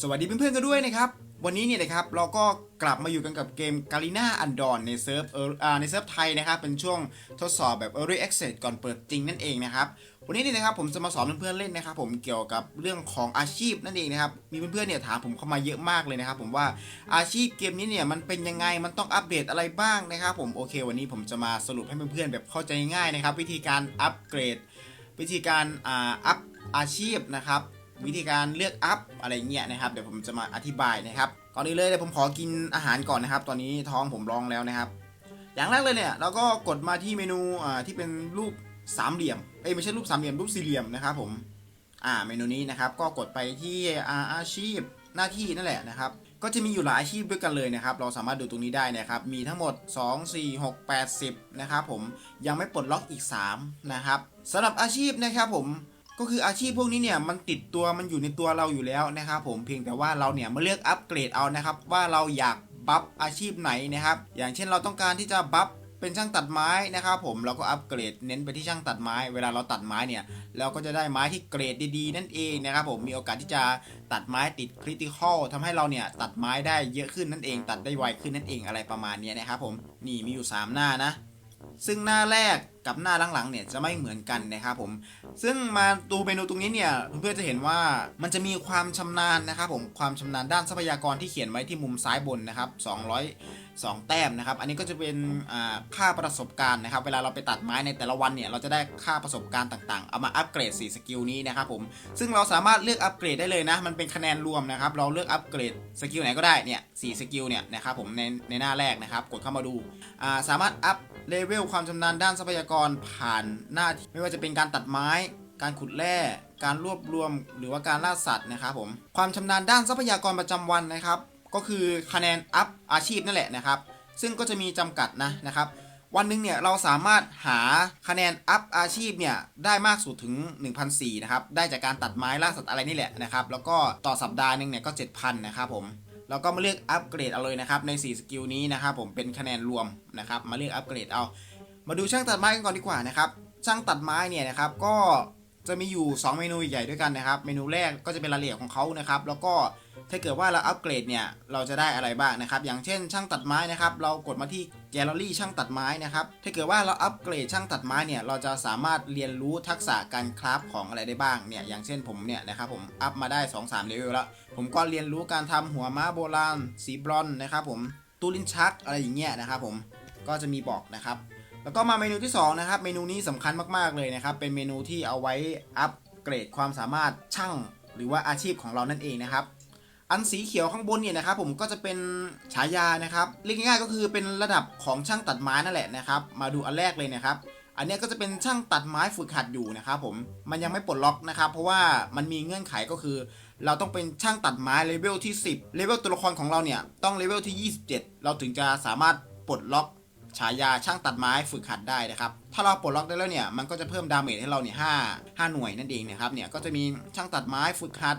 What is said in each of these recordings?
สวัสดีเพื่อนๆกันด้วยนะครับ วันนี้เนี่ยนะครับเราก็กลับมาอยู่กันกับเกม g a l i n a u n d a w n ในเซิร์ฟเออในเซิร์ฟไทยนะครับ เป็นช่วงทดสอบแบบ Early Access ก่อนเปิดจริงนั่นเองนะครับ วันนี้เนี่ยนะครับผมจะมาสอนเพื่อนๆเล่นนะครับผมเกี่ยวกับเรื่องของอาชีพนั่นเองนะครับ มีเพื่อนๆเนี่ยถามผมเข้ามาเยอะมากเลยนะครับ ผมว่าอาชีพเกมนี้เนี่ยมันเป็นยังไงมันต้องอัปเดตอะไรบ้างนะครับ ผมโอเค วันนี้ผมจะมาสรุปให้เพื่อนๆแบบเข้าใจง่ายนะครับ วิธีการอัปเกรด วิธีการอ่าอัพอาชีพนะครับ วิธีการเลือกอัพอะไรเงี้ยนะครับ เดี๋ยวผมจะมาอธิบายนะครับก่อนอื่นเลยเดี๋ยวผมขอกินอาหารก่อนนะครับ ตอนนี้ท้องผมร้องแล้วนะครับ อย่างแรกเลยเนี่ยเราก็กดมาที่เมนูอ่าที่เป็นรูปสามเหลี่ยมเอ้ยไม่ใช่รูปสามเหลี่ยมรูปสี่เหลี่ยมนะครับผมอ่าเมนูนี้นะครับ ก็กดไปที่อาอาชีพหน้าที่นั่นแหละนะครับ ก็จะมีอยู่หลายอาชีพด้วยกันเลยนะครับ เราสามารถดูตรงนี้ได้นะครับ มีทั้งหมด 2 4 6 8 10 นะครับผมยังไม่ปลดล็อกอีก 3 นะครับสำหรับอาชีพนะครับผม ก็คืออาชีพพวกนี้เนี่ยมันติดตัวมันอยู่ในตัวเราอยู่แล้วนะครับผมเพียงแต่ว่าเราเนี่ยมาเลือกอัปเกรดเอานะครับว่าเราอยากบัฟอาชีพไหนนะครับอย่างเช่นเราต้องการที่จะบัฟเป็นช่างตัดไม้นะครับผมเราก็อัปเกรดเน้นไปที่ช่างตัดไม้ เวลาเราตัดไม้เนี่ยเราก็จะได้ไม้ที่เกรดดีๆ นั่นเองนะครับผมมีโอกาสที่จะตัดไม้ติดคริติคอลทำให้เราเนี่ยตัดไม้ได้เยอะขึ้นนั่นเอง ตัดได้ไวขึ้นนั่นเองอะไรประมาณนี้นะครับผมนี่มีอยู่ 3 หน้านะ ซึ่งหน้าแรก กับหน้าหลังๆเนี่ยจะไม่เหมือนกันนะครับผม ซึ่งมาดูเมนูตรงนี้เนี่ยเพื่อนๆจะเห็นว่ามันจะมีความชำนาญนะครับผมความชำนาญด้านทรัพยากรที่เขียนไว้ที่มุมซ้ายบนนะครับ202 แต้มนะครับ อันนี้ก็จะเป็นค่าประสบการณ์นะครับ เวลาเราไปตัดไม้ในแต่ละวันเนี่ย เราจะได้ค่าประสบการณ์ต่างๆ เอามาอัปเกรด 4 สกิลนี้นะครับผม ซึ่งเราสามารถเลือกอัปเกรดได้เลยนะ มันเป็นคะแนนรวมนะครับ เราเลือกอัปเกรดสกิลไหนก็ได้ เนี่ยสสกิลเนี่ยนะครับผมในในหน้าแรกนะครับ กดเข้ามาดูาสามารถอัพเลเวลความชำนาญด้านทรัพยากรผ่านหน้าที่ไม่ว่าจะเป็นการตัดไม้ การขุดแร่การรวบรวมหรือว่าการล่าสัตว์นะครับผมความชำนาญด้านทรัพยากรประจำวันนะครับ ก็คือคะแนนอัพอาชีพนั่นแหละนะครับ ซึ่งก็จะมีจำกัดนะนะครับวันหนึ่งเนี่ยเราสามารถหาคะแนนอัพอาชีพเนี่ยได้มากสุดถึง 1,004นะครับได้จากการตัดไม้ล่าสัตว์อะไรนี่แหละนะครับแล้วก็ต่อสัปดาห์หนึ่งเนี่ยก็ 7,000นะครับผมแล้วก็มาเลือกอัปเกรดเอาเลยนะครับใน 4 สกิลนี้นะครับผมเป็นคะแนนรวมนะครับมาเลือกอัปเกรดเอา มาดูช่างตัดไม้กันก่อนดีกว่านะครับ ช่างตัดไม้เนี่ยนะครับก็จะมีอยู่ 2 เมนูใหญ่ด้วยกันนะครับ เมนูแรกก็จะเป็นรายละเอียดของเขานะครับ แล้วก็ถ้าเกิดว่าเราอัปเกรดเนี่ย เราจะได้อะไรบ้างนะครับ อย่างเช่น ช่างตัดไม้นะครับ เรากดมาที่แกลเลอรี่ช่างตัดไม้นะครับ ถ้าเกิดว่าเราอัปเกรดช่างตัดไม้เนี่ย เราจะสามารถเรียนรู้ทักษะการคราฟของอะไรได้บ้างเนี่ย อย่างเช่นผมเนี่ยนะครับ ผมอัพมาได้ 2-3เลเวลแล้ว ผมก็เรียนรู้การทำหัวม้าโบราณ สีบรอนนะครับ ผม ตูลินชักอะไรอย่างเงี้ยนะครับ ผม ก็จะมีบอกนะครับ แล้วก็มาเมนูที่สองนะครับเมนูนี้สำคัญมากๆเลยนะครับ เป็นเมนูที่เอาไว้อัปเกรดความสามารถช่างหรือว่าอาชีพของเรานั่นเองนะครับ อันสีเขียวข้างบนเนี่ยนะครับ ผมก็จะเป็นฉายานะครับเรียกง่ายๆก็คือเป็นระดับของช่างตัดไม้นั่นแหละนะครับ มาดูอันแรกเลยนะครับอันนี้ก็จะเป็นช่างตัดไม้ฝึกหัดอยู่นะครับผม มันยังไม่ปลดล็อกนะครับ เพราะว่ามันมีเงื่อนไขก็คือ เราต้องเป็นช่างตัดไม้เลเวลที่ 10 เลเวลตัวละครของเราเนี่ย ต้องเลเวลที่ 27 เราถึงจะสามารถปลดล็อก ฉายาช่างตัดไม้ฝึกหัดได้นะครับ ถ้าเราปลดล็อกได้แล้วเนี่ยมันก็จะเพิ่มดาเมจให้เราเนี่ยห้าห้าหน่วยนั่นเองนะครับเนี่ยก็จะมีช่างตัดไม้ฝึกหัด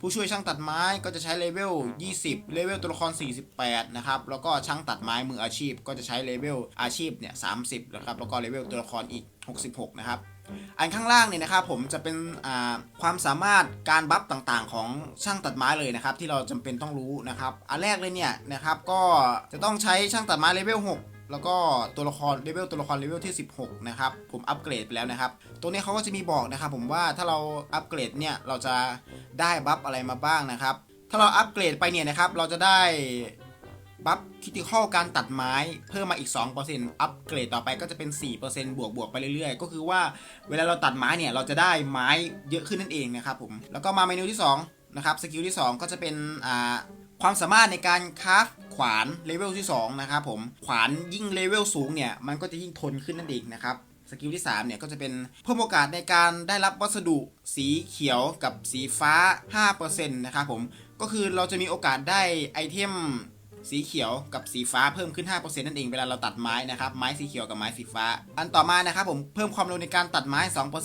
ผู้ช่วยช่างตัดไม้ก็จะใช้เลเวล 20 เลเวลตัวละคร 48 นะครับ แล้วก็ช่างตัดไม้มืออาชีพ ก็จะใช้เลเวลอาชีพเนี่ย 30 นะครับ แล้วก็เลเวลตัวละครอีก 66 นะครับ อันข้างล่างเนี่ยนะครับผมจะเป็นความสามารถการบัฟต่างๆ ของช่างตัดไม้เลยนะครับที่เราจำเป็นต้องรู้นะครับอันแรกเลยเนี่ยนะครับก็จะต้องใช้ช่างตัดไม้เลเวล6แล้วก็ตัวละครเลเวลตัวละครเลเวลที่ 16 นะครับ ผมอัปเกรดไปแล้วนะครับตรงนี้เขาก็จะมีบอกนะครับ ผมว่าถ้าเราอัปเกรดเนี่ย เราจะได้บัฟอะไรมาบ้างนะครับ ถ้าเราอัปเกรดไปเนี่ยนะครับ เราจะได้ บัฟคิติคอลการตัดไม้เพิ่มมาอีก 2%อัปเกรดต่อไปก็จะเป็น 4%บวกบวกๆไปเรื่อยๆ ก็คือว่าเวลาเราตัดไม้เนี่ย เราจะได้ไม้เยอะขึ้นนั่นเองนะครับผม แล้วก็มาเมนูที่ 2 นะครับ สกิลที่ 2 ก็จะเป็นอ่าความสามารถในการคราฟขวานเลเวลที่ 2 นะครับผม ขวานยิ่งเลเวลสูงเนี่ย มันก็จะยิ่งทนขึ้นนั่นเองนะครับสกิลที่ 3 เนี่ย ก็จะเป็นเพิ่มโอกาสในการได้รับวัสดุสีเขียวกับสีฟ้า 5%นะครับผม ก็คือเราจะมีโอกาสได้ไอเทม สีเขียวกับสีฟ้าเพิ่มขึ้น 5%นั่นเองเวลาเราตัดไม้นะครับไม้สีเขียวกับไม้สีฟ้า อันต่อมานะครับผมเพิ่มความเร็วในการตัดไม้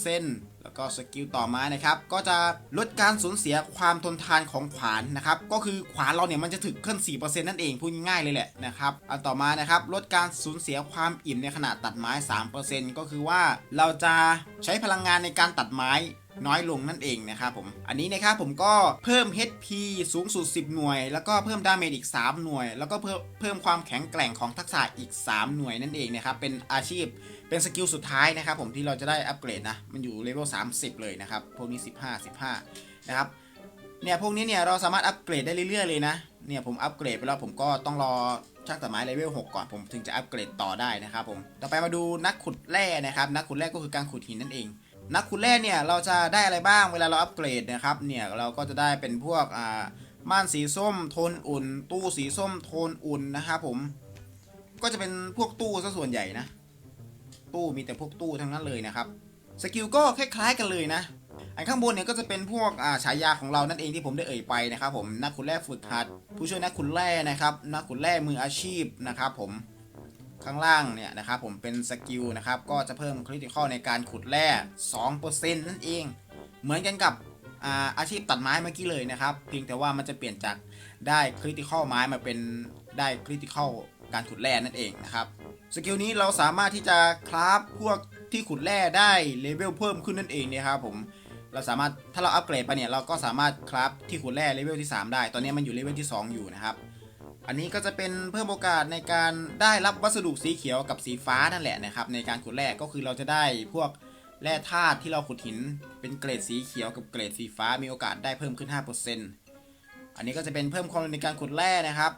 2%แล้วก็สกิลต่อมานะครับก็จะลดการสูญเสียความทนทานของขวานนะครับก็คือขวานเราเนี่ยมันจะถึกขึ้น 4%นั่นเองพูดง่ายๆเลยแหละนะครับอันต่อมานะครับลดการสูญเสียความอิ่มในขณะตัดไม้ 3%ก็คือว่าเราจะใช้พลังงานในการตัดไม้ น้อยลงนั่นเองนะครับผม อันนี้นะครับผมก็เพิ่ม HP สูงสุด 10 หน่วย แล้วก็เพิ่มดาเมจอีก 3 หน่วย แล้วก็เพิ่มเพิ่มความแข็งแกร่งของทักษะอีก 3 หน่วยนั่นเองนะครับ เป็นอาชีพ เป็นสกิลสุดท้ายนะครับผมที่เราจะได้อัปเกรดนะ มันอยู่เลเวล 30 เลยนะครับ พวกนี้ 15 15 นะครับ เนี่ยพวกนี้เนี่ยเราสามารถอัปเกรดได้เรื่อยๆเลยนะ เนี่ยผมอัปเกรดไปแล้วผมก็ต้องรอช่างตัดไม้เลเวล6ก่อนผมถึงจะอัปเกรดต่อได้นะครับผม ต่อไปมาดูนักขุดแร่นะครับ นักขุดแร่ก็คือการขุดหินนั่นเอง นักขุดแร่เนี่ยเราจะได้อะไรบ้างเวลาเราอัปเกรดนะครับเนี่ยเราก็จะได้เป็นพวกอ่าม่านสีส้มโทนอุ่น ตู้สีส้มโทนอุ่นนะครับผม ก็จะเป็นพวกตู้ซะส่วนใหญ่นะ ตู้มีแต่พวกตู้ทั้งนั้นเลยนะครับสกิลก็คล้ายๆกันเลยนะ อันข้างบนเนี่ยก็จะเป็นพวกอ่าฉายาของเรานั่นเองที่ผมได้เอ่ยไปนะครับผมนักขุดแร่ฝึกหัด ผู้ช่วยนักขุดแร่นะครับนักขุดแร่มืออาชีพนะครับผม ข้างล่างเนี่ยนะครับผมเป็นสกิลนะครับก็จะเพิ่มคริติคอลในการขุดแร่2%นั่นเอง เหมือนกันกับอาอาชีพตัดไม้เมื่อกี้เลยนะครับ เพียงแต่ว่ามันจะเปลี่ยนจากได้คริติคอลไม้มาเป็นได้คริติคอลการขุดแร่นั่นเองนะครับสกิลนี้เราสามารถที่จะคราฟพวกที่ขุดแร่ได้เลเวลเพิ่มขึ้นนั่นเองนะครับผมเราสามารถถ้าเราอัปเกรดไปเนี่ยเราก็สามารถคราฟที่ขุดแร่เลเวลที่ 3 ได้ ตอนนี้มันอยู่เลเวลที่ 2 อยู่นะครับ อันนี้ก็จะเป็นเพิ่มโอกาสในการได้รับวัสดุสีเขียวกับสีฟ้านั่นแหละนะครับในการขุดแร่ก็คือเราจะได้พวกแร่ธาตุที่เราขุดหิน เป็นเกรดสีเขียวกับเกรดสีฟ้ามีโอกาสได้เพิ่มขึ้น 5%อันนี้ก็จะเป็นเพิ่มความเร็วในการขุดแร่นะครับ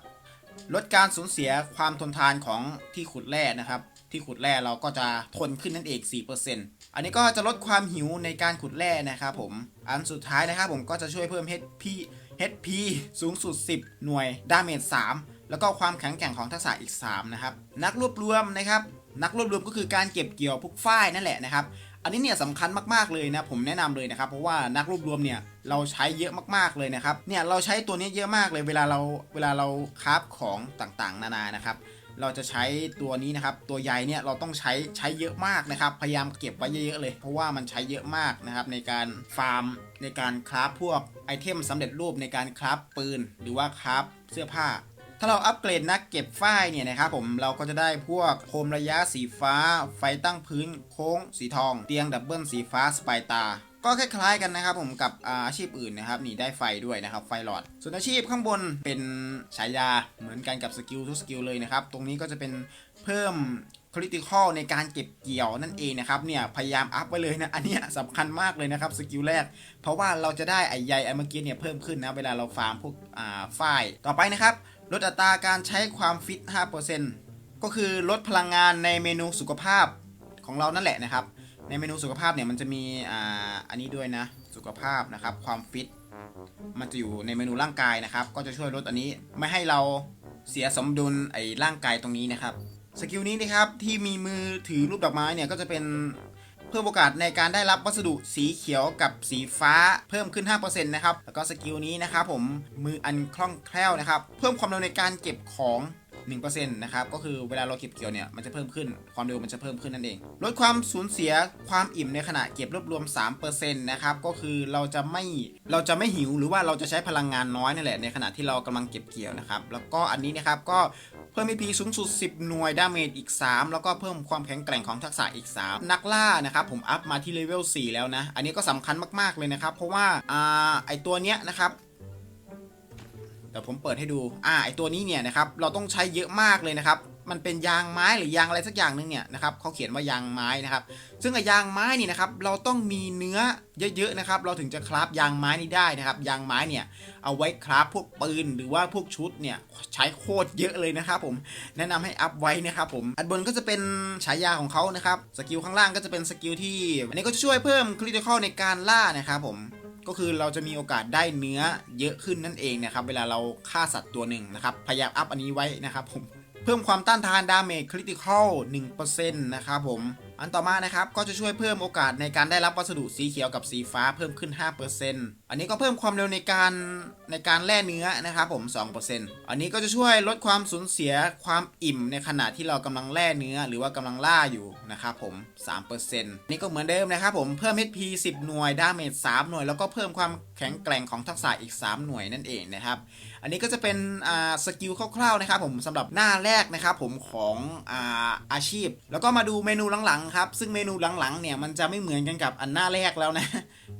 ลดการสูญเสียความทนทานของที่ขุดแร่นะครับ ที่ขุดแร่เราก็จะทนขึ้นนั่นเอง 4%อันนี้ก็จะลดความหิวในการขุดแร่นะครับผมอันสุดท้ายนะครับผมก็จะช่วยเพิ่ม HP HP สูงสุด 10 หน่วย ดาเมจ 3 แล้วก็ความแข็งแกร่งของทักษะอีก 3 นะครับ นักรวบรวมนะครับ นักรวบรวมก็คือการเก็บเกี่ยวพวกฝ้ายนั่นแหละนะครับ อันนี้เนี่ยสำคัญมากๆเลยนะ ผมแนะนำเลยนะครับ เพราะว่านักรวบรวมเนี่ยเราใช้เยอะมากๆเลยนะครับ เนี่ยเราใช้ตัวนี้เยอะมากเลย เวลาเราเวลาเราคราฟของต่างๆ นานานะครับ เราจะใช้ตัวนี้นะครับ ตัวใยเนี่ยเราต้องใช้ใช้เยอะมากนะครับ พยายามเก็บไว้เยอะๆเลย เพราะว่ามันใช้เยอะมากนะครับ ในการฟาร์มในการคราฟพวกไอเทมสำเร็จรูปในการคราฟปืน หรือว่าคราฟเสื้อผ้า ถ้าเราอัปเกรดนักเก็บฝ้ายเนี่ยนะครับผมเราก็จะได้พวกโคมระยะสีฟ้า ไฟตั้งพื้นโค้งสีทอง เตียงดับเบิลสีฟ้าสไปตา ก็คล้ายๆกันนะครับผมกับอาชีพอื่นนะครับนี่ได้ไฟด้วยนะครับไฟหลอด ส่วนอาชีพข้างบนเป็นฉายาเหมือนกันกับสกิลทุกสกิลเลยนะครับตรงนี้ก็จะเป็นเพิ่มคริติคอลในการเก็บเกี่ยวนั่นเองนะครับเนี่ยพยายามอัพไว้เลยนะอันนี้สำคัญมากเลยนะครับสกิลแรก เพราะว่าเราจะได้ไอใยไอเมื่อกี้เนี่ยเพิ่มขึ้นนะเวลาเราฟาร์มพวกอ่าฝ้ายต่อไปนะครับลดอัตราการใช้ความฟิต 5%ก็คือลดพลังงานในเมนูสุขภาพของเรานั่นแหละนะครับ ในเมนูสุขภาพเนี่ยมันจะมีอ่าอันนี้ด้วยนะ สุขภาพนะครับ ความฟิต มันจะอยู่ในเมนูร่างกายนะครับ ก็จะช่วยลดอันนี้ไม่ให้เราเสียสมดุลไอ้ร่างกายตรงนี้นะครับสกิลนี้นะครับที่มีมือถือรูปดอกไม้เนี่ยก็จะเป็นเพิ่มโอกาสในการได้รับวัสดุสีเขียวกับสีฟ้าเพิ่มขึ้น 5%นะครับ แล้วก็สกิลนี้นะครับผมมืออันคล่องแคล่วนะครับ เพิ่มความเร็วในการเก็บของ 1%นะครับก็คือเวลาเราเก็บเกี่ยวเนี่ยมันจะเพิ่มขึ้นความเร็วมันจะเพิ่มขึ้นนั่นเอง ลดความสูญเสียความอิ่มในขณะเก็บรวบรวม 3%นะครับก็คือเราจะไม่เราจะไม่หิวหรือว่าเราจะใช้พลังงานน้อยนั่นแหละในขณะที่เรากำลังเก็บเกี่ยวนะครับแล้วก็อันนี้นะครับก็เพิ่ม EP สูงสุด 10 หน่วยดาเมจอีก 3 แล้วก็เพิ่มความแข็งแกร่งของทักษะอีก 3 นักล่านะครับผมอัพมาที่เลเวล4แล้วนะ อันนี้ก็สำคัญมากๆเลยนะครับ เพราะว่าอ่าไอตัวเนี้ยนะครับ เดี๋ยวผมเปิดให้ดู อ่าไอตัวนี้เนี่ยนะครับเราต้องใช้เยอะมากเลยนะครับมันเป็นยางไม้หรือยางอะไรสักอย่างหนึงเนี่ยนะครับเขาเขียนว่ายางไม้นะครับ ซึ่งไอยางไม้นี่นะครับเราต้องมีเนื้อเยอะๆนะครับ เราถึงจะคราฟยางไม้นี้ได้นะครับ ยางไม้เนี่ยเอาไว้คราฟพวกปืนหรือว่าพวกชุดเนี่ยใช้โคตรเยอะเลยนะครับผมแนะนำให้อัพไว้นะครับผมอันบนก็จะเป็นฉายาของเขานะครับสกิลข้างล่างก็จะเป็นสกิลที่อันนี้ก็จะช่วยเพิ่มคริติคอลในการล่านะครับผม ก็คือเราจะมีโอกาสได้เนื้อเยอะขึ้นนั่นเองนะครับ เวลาเราฆ่าสัตว์ตัวหนึ่งนะครับ พยายามอัพอันนี้ไว้นะครับผม เพิ่มความต้านทานดาเมจคริติคอล1%นะครับผม อันต่อมานะครับก็จะช่วยเพิ่มโอกาสในการได้รับวัสดุสีเขียวกับสีฟ้าเพิ่มขึ้น 5%อันนี้ก็เพิ่มความเร็วในการในการแล่เนื้อนะครับผม 2%อันนี้ก็จะช่วยลดความสูญเสียความอิ่มในขณะที่เรากำลังแล่เนื้อหรือว่ากำลังล่าอยู่นะครับผม 3%นี่ก็เหมือนเดิมนะครับผมเพิ่ม HP 10 หน่วยดาเมจ3หน่วย แล้วก็เพิ่มความแข็งแกร่งของทักษะอีก 3 หน่วยนั่นเองนะครับ อันนี้ก็จะเป็นอ่าสกิลคร่าวๆนะครับผมสำหรับหน้าแรกนะครับผมของอ่าอาชีพ แล้วก็มาดูเมนูหลังๆครับซึ่งเมนูหลังๆเนี่ยมันจะไม่เหมือนกันกับอันหน้าแรกแล้วนะ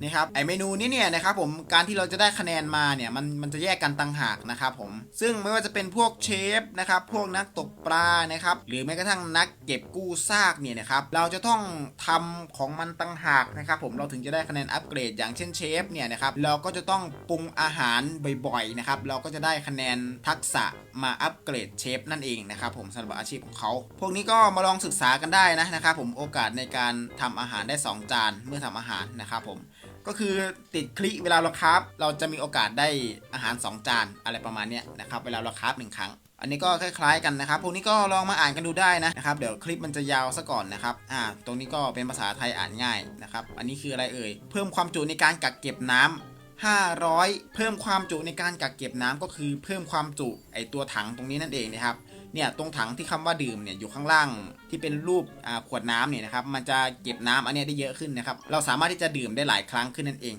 นะครับไอเมนูนี้เนี่ยนะครับผมการที่เราจะได้คะแนนมาเนี่ยมันมันจะแยกกันต่างหากนะครับผมซึ่งไม่ว่าจะเป็นพวกเชฟนะครับพวกนักตกปลานะครับหรือแม้กระทั่งนักเก็บกู้ซากเนี่ยนะครับเราจะต้องทำของมันต่างหากนะครับผมเราถึงจะได้คะแนนอัปเกรด อย่างเช่นเชฟเนี่ยนะครับเราก็จะต้องปรุงอาหารบ่อยๆนะครับเราก็จะได้คะแนนทักษะมาอัปเกรดเชฟนั่นเองนะครับผมสำหรับอาชีพของเขา พวกนี้ก็มาลองศึกษากันได้นะนะครับผมโอกาสในการทำอาหารได้ 2 จานเมื่อทำอาหารนะครับผม ก็คือติดคลิกเวลาเราคราฟเราจะมีโอกาสได้อาหาร 2 จานอะไรประมาณเนี้ยนะครับเวลาเราคราฟหนึ่งครั้ง อันนี้ก็คล้ายๆกันนะครับพวกนี้ก็ลองมาอ่านกันดูได้นะนะครับเดี๋ยวคลิปมันจะยาวซะก่อนนะครับอ่าตรงนี้ก็เป็นภาษาไทยอ่านง่ายนะครับอันนี้คืออะไรเอ่ยเพิ่มความจุในการกักเก็บน้ำ500 เพิ่มความจุในการกักเก็บน้ำก็คือเพิ่มความจุไอตัวถังตรงนี้นั่นเองนะครับ เนี่ยตรงถังที่คำว่าดื่มเนี่ยอยู่ข้างล่างที่เป็นรูปขวดน้ำเนี่ยนะครับมันจะเก็บน้ำอันนี้ได้เยอะขึ้นนะครับเราสามารถที่จะดื่มได้หลายครั้งขึ้นนั่นเอง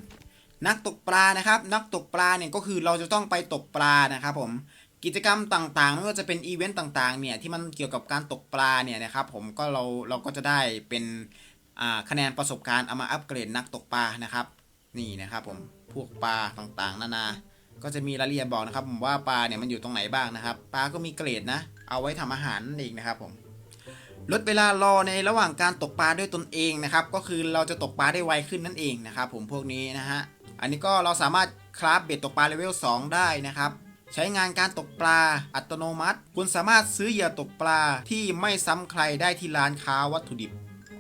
นักตกปลานะครับ นักตกปลาเนี่ยก็คือเราจะต้องไปตกปลานะครับผมกิจกรรมต่างๆไม่ว่าจะเป็นอีเวนต์ต่างๆเนี่ยที่มันเกี่ยวกับการตกปลาเนี่ยนะครับผมก็เราเราก็จะได้เป็นคะแนนประสบการณ์เอามาอัปเกรดนักตกปลานะครับนี่นะครับผมพวกปลาต่างๆ นานา ก็จะมีรายละเอียดบอกนะครับผมว่าปลาเนี่ยมันอยู่ตรงไหนบ้างนะครับ ปลาก็มีเกรดนะ เอาไว้ทำอาหารนั่นเองนะครับผมลดเวลารอในระหว่างการตกปลาด้วยตนเองนะครับ ก็คือเราจะตกปลาได้ไวขึ้นนั่นเองนะครับ ผมพวกนี้นะฮะอันนี้ก็เราสามารถคราฟเบ็ดตกปลาเลเวล2ได้นะครับใช้งานการตกปลาอัตโนมัติ คุณสามารถซื้อเหยื่อตกปลาที่ไม่ซ้ำใครได้ที่ร้านค้าวัตถุดิบ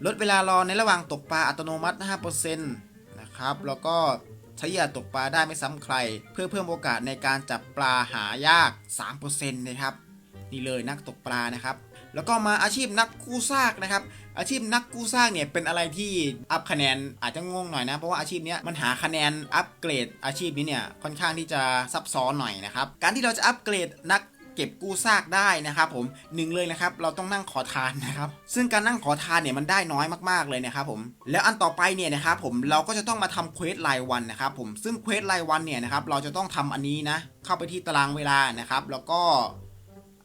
ลดเวลารอในระหว่างตกปลาอัตโนมัติ 5%นะครับ แล้วก็ใช้เหยื่อตกปลาได้ไม่ซ้ำใคร เพื่อเพิ่มโอกาสในการจับปลาหายาก 3%นะครับ นี่เลยนักตกปลานะครับ แล้วก็มาอาชีพนักกู้ซากนะครับ อาชีพนักกู้ซากเนี่ยเป็นอะไรที่อัพคะแนนอาจจะงงหน่อยนะ เพราะว่าอาชีพนี้มันหาคะแนนอัปเกรดอาชีพนี้เนี่ยค่อนข้างที่จะซับซ้อนหน่อยนะครับ การที่เราจะอัปเกรดนักเก็บกู้ซากได้นะครับผมหนึ่งเลยนะครับเราต้องนั่งขอทานนะครับซึ่งการนั่งขอทานเนี่ยมันได้น้อยมากๆเลยนะครับผมแล้วอันต่อไปเนี่ยนะครับผมเราก็จะต้องมาทำเควสรายวันนะครับผมซึ่งเควสรายวันเนี่ยนะครับเราจะต้องทำอันนี้นะเข้าไปที่ตารางเวลานะครับแล้วก็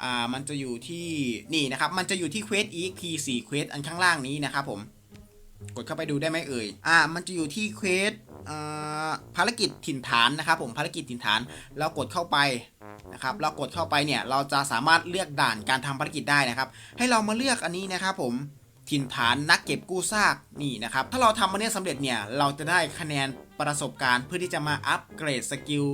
อ่ามันจะอยู่ที่นี่นะครับ มันจะอยู่ที่เควส exp 4เควสอันข้างล่างนี้นะครับผมกดเข้าไปดูได้ไหมเอ่ย อ่า มันจะอยู่ที่เควสอ่าภารกิจถิ่นฐานนะครับผม ภารกิจถิ่นฐาน เรากดเข้าไปนะครับ เรากดเข้าไปเนี่ย เราจะสามารถเลือกด่านการทำภารกิจได้นะครับ ให้เรามาเลือกอันนี้นะครับผม ถิ่นฐานนักเก็บกู้ซาก นี่นะครับ ถ้าเราทำอันนี้สำเร็จเนี่ย เราจะได้คะแนนประสบการณ์เพื่อที่จะมาอัปเกรดสกิล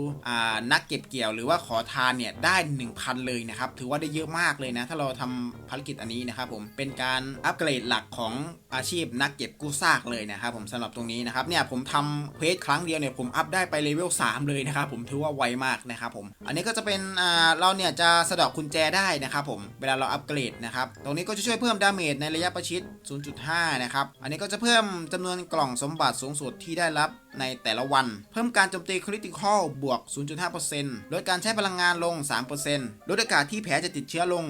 นักเก็บเกี่ยว หรือว่าขอทานเนี่ยได้ 1000 เลยนะครับถือว่าได้เยอะมากเลยนะ ถ้าเราทำภารกิจอันนี้นะครับผมเป็นการอัปเกรดหลักของอาชีพนักเก็บกู้ซากเลยนะครับผมสำหรับตรงนี้นะครับเนี่ยผมทำเควสครั้งเดียวเนี่ยผมอัพได้ไปเลเวล3เลยนะครับผมถือว่าไวมากนะครับผมอันนี้ก็จะเป็นเราเนี่ยจะสะดอกกุญแจได้นะครับผมเวลาเราอัปเกรดนะครับตรงนี้ก็จะช่วยเพิ่มดาเมจในระยะประชิด 0.5 นะครับอันนี้ก็จะเพิ่มจำนวนกล่องสมบัติสูงสุดที่ได้รับในแต่ละวัน เพิ่มการโจมตีคริติคอลบวก 0.5%ลดการใช้พลังงานลง 3%ลดโอกาสที่แผลจะติดเชื้อลง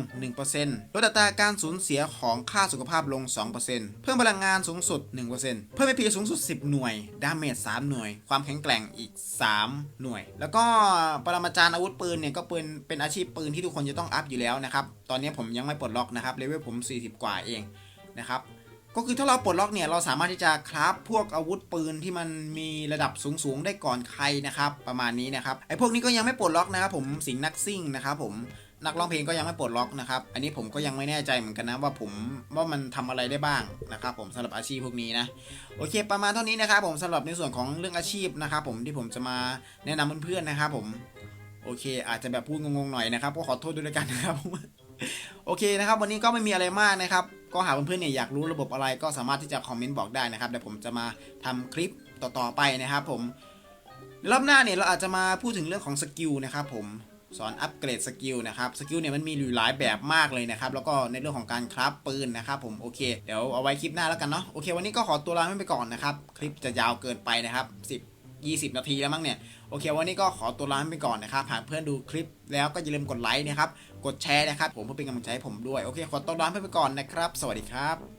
1%ลดอัตราการสูญเสียของค่าสุขภาพลง 2%เพิ่มพลังงานสูงสุด 1%เพิ่ม MP สูงสุด 10 หน่วย ดาเมจ 3 หน่วย ความแข็งแกร่งอีก 3 หน่วย แล้วก็ปรมาจารย์อาวุธปืนเนี่ยก็เป็นเป็นอาชีพปืนที่ทุกคนจะต้องอัพอยู่แล้วนะครับ ตอนนี้ผมยังไม่ปลดล็อกนะครับเลเวลผม 40 กว่าเองนะครับ ก็คือถ้าเราปลดล็อกเนี่ยเราสามารถที่จะคราฟพวกอาวุธปืนที่มันมีระดับสูงๆได้ก่อนใครนะครับประมาณนี้นะครับไอ้พวกนี้ก็ยังไม่ปลดล็อกนะครับผมสิงนักซิ่งนะครับผมนักร้องเพลงก็ยังไม่ปลดล็อกนะครับอันนี้ผมก็ยังไม่แน่ใจเหมือนกันนะว่าผมว่ามันทำอะไรได้บ้างนะครับผมสำหรับอาชีพพวกนี้นะโอเค ประมาณเท่านี้นะครับผมสำหรับในส่วนของเรื่องอาชีพนะครับผมที่ผมจะมาแนะนำเพื่อนๆนะครับผมโอเค อาจจะแบบพูดงงๆหน่อยนะครับก็ขอโทษด้วยกันนะครับ โอเคนะครับ วันนี้ก็ไม่มีอะไรมากนะครับ ก็หากเพื่อนๆเนี่ยอยากรู้ระบบอะไรก็สามารถที่จะคอมเมนต์บอกได้นะครับเดี๋ยวผมจะมาทำคลิปต่อๆไปนะครับ ผมรอบหน้าเนี่ยเราอาจจะมาพูดถึงเรื่องของสกิลนะครับผมสอนอัปเกรดสกิลนะครับสกิลเนี่ยมันมีอยู่หลายแบบมากเลยนะครับ แล้วก็ในเรื่องของการคราฟปืนนะครับผมโอเคเดี๋ยวเอาไว้คลิปหน้าแล้วกันเนาะโอเค วันนี้ก็ขอตัวลาไปก่อนนะครับ คลิปจะยาวเกินไปนะครับ 10 20 นาทีแล้วมั้งเนี่ย โอเค วันนี้ก็ขอตัวลาไปก่อนนะครับ หากเพื่อนดูคลิปแล้วก็อย่าลืมกดไลค์นะครับ กดแชร์นะครับ ผมเพื่อเป็นกำลังใจให้ผมด้วย โอเค ขอตัวลาไปก่อนนะครับ สวัสดีครับ